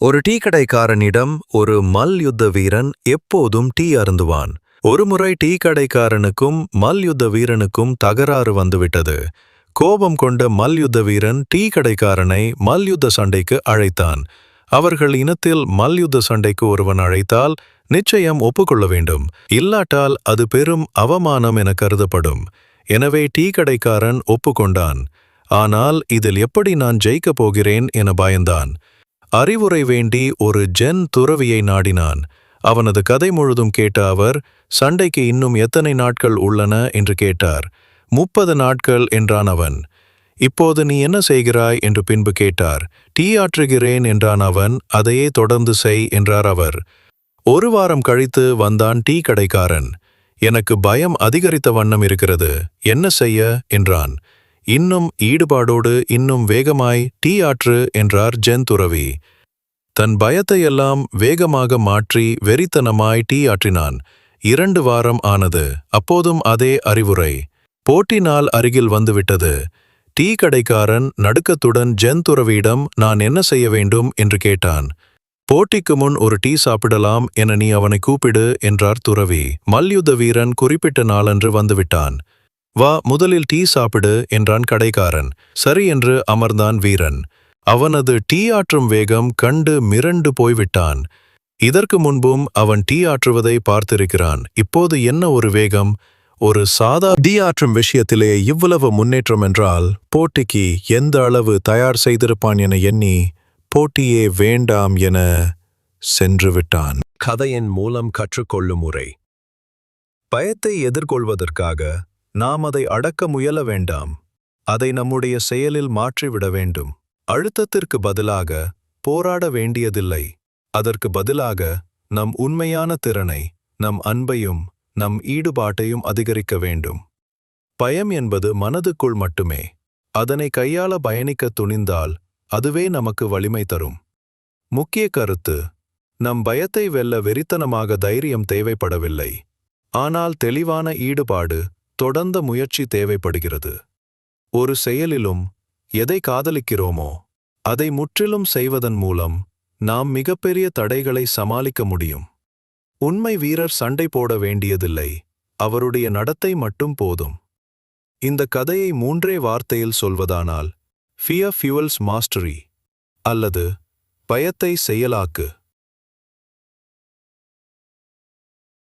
ஒரு டீ கடைக்காரனிடம் ஒரு மல்யுத்த வீரன் எப்போதும் டீ அருந்துவான். ஒருமுறை டீ கடைக்காரனுக்கும் மல்யுத்த வீரனுக்கும் தகராறு வந்துவிட்டது. கோபம் கொண்ட மல்யுத்த வீரன் டீ கடைக்காரனை மல்யுத்த சண்டைக்கு அழைத்தான். அவர்கள் இனத்தில் மல்யுத்த சண்டைக்கு ஒருவன் அழைத்தால் நிச்சயம் ஒப்புக்கொள்ள வேண்டும். இல்லாட்டால் அது பெரும் அவமானம் என கருதப்படும். எனவே டீ கடைக்காரன் ஒப்புக்கொண்டான். ஆனால் இதில் எப்படி நான் ஜெயிக்கப் போகிறேன் என பயந்தான். அறிவுரை வேண்டி ஒரு ஜென் துறவியை நாடினான். அவனது கதை முழுதும் கேட்ட அவர் சண்டைக்கு இன்னும் எத்தனை நாட்கள் உள்ளன? என்று கேட்டார். முப்பது நாட்கள் என்றான் அவன். இப்போது நீ என்ன செய்கிறாய்? என்று பின்பு கேட்டார். டீ ஆற்றுகிறேன் என்றான் அவன். அதையே தொடர்ந்து செய் என்றார் அவர். ஒரு வாரம் கழித்து வந்தான் டீ கடைக்காரன். எனக்கு பயம் அதிகரித்த வண்ணம் இருக்கிறது. என்ன செய்ய? என்றான். இன்னும் ஈடுபாடோடு இன்னும் வேகமாய் டீ ஆற்று என்றார் ஜென் துறவி. தன் பயத்தையெல்லாம் வேகமாக மாற்றி வெறித்தனமாய் டீ ஆற்றினான். இரண்டு வாரம் ஆனது. அப்போதும் அதே அறிவுரை. போட்டி நாள் அருகில் வந்துவிட்டது. டீ கடைக்காரன் நடுக்கத்துடன் ஜென் துறவியிடம் நான் என்ன செய்ய வேண்டும்? என்று கேட்டான். போட்டிக்கு முன் ஒரு டீ சாப்பிடலாம் என நீ அவனை கூப்பிடு என்றார் துறவி. மல்யுத்த வீரன் குறிப்பிட்ட நாளன்று வந்துவிட்டான். வா முதலில் டீ சாப்பிடு என்றான் கடைக்காரன். சரி என்று அமர்ந்தான் வீரன். அவனது டீ ஆற்றும் வேகம் கண்டு மிரண்டு போய்விட்டான். இதற்கு முன்பும் அவன் டீ ஆற்றுவதை பார்த்திருக்கிறான். இப்போது என்ன ஒரு வேகம்? ஒரு சாதா டீ ஆற்றும் விஷயத்திலே இவ்வளவு முன்னேற்றம் என்றால் போட்டிக்கு எந்த அளவு தயார் செய்திருப்பான் என எண்ணி போட்டியே வேண்டாம் என சென்று விட்டான் கதையின் மூலம் கற்றுக்கொள்ளும் முறை பயத்தை எதிர்கொள்வதற்காக நாம் அதை அடக்க முயல வேண்டாம். அதை நம்முடைய செயலில் மாற்றிவிட வேண்டும். அழுத்தத்திற்கு பதிலாக போராட வேண்டியதில்லை. அதற்கு பதிலாக நம் உண்மையான திறனை நம் அன்பையும் நம் ஈடுபாட்டையும் அதிகரிக்க வேண்டும். பயம் என்பது மனதுக்குள் மட்டுமே. அதனை கையாள பயணிக்க துணிந்தால் அதுவே நமக்கு வலிமை தரும். முக்கிய கருத்து நம் பயத்தை வெல்ல வெறித்தனமாக தைரியம் தேவைப்படவில்லை. ஆனால் தெளிவான ஈடுபாடு தொடர்ந்த முயற்சி தேவைப்படுகிறது. ஒரு செயலிலும் எதை காதலிக்கிறோமோ அதை முற்றிலும் செய்வதன் மூலம் நாம் மிகப்பெரிய தடைகளை சமாளிக்க முடியும். உண்மை வீரர் சண்டை போட வேண்டியதில்லை அவருடைய நடத்தை மட்டும் போதும். இந்த கதையை மூன்றே வார்த்தையில் சொல்வதானால் ஃபியர் ஃபியூவல்ஸ் மாஸ்டரி அல்லது பயத்தை செயலாக்கு.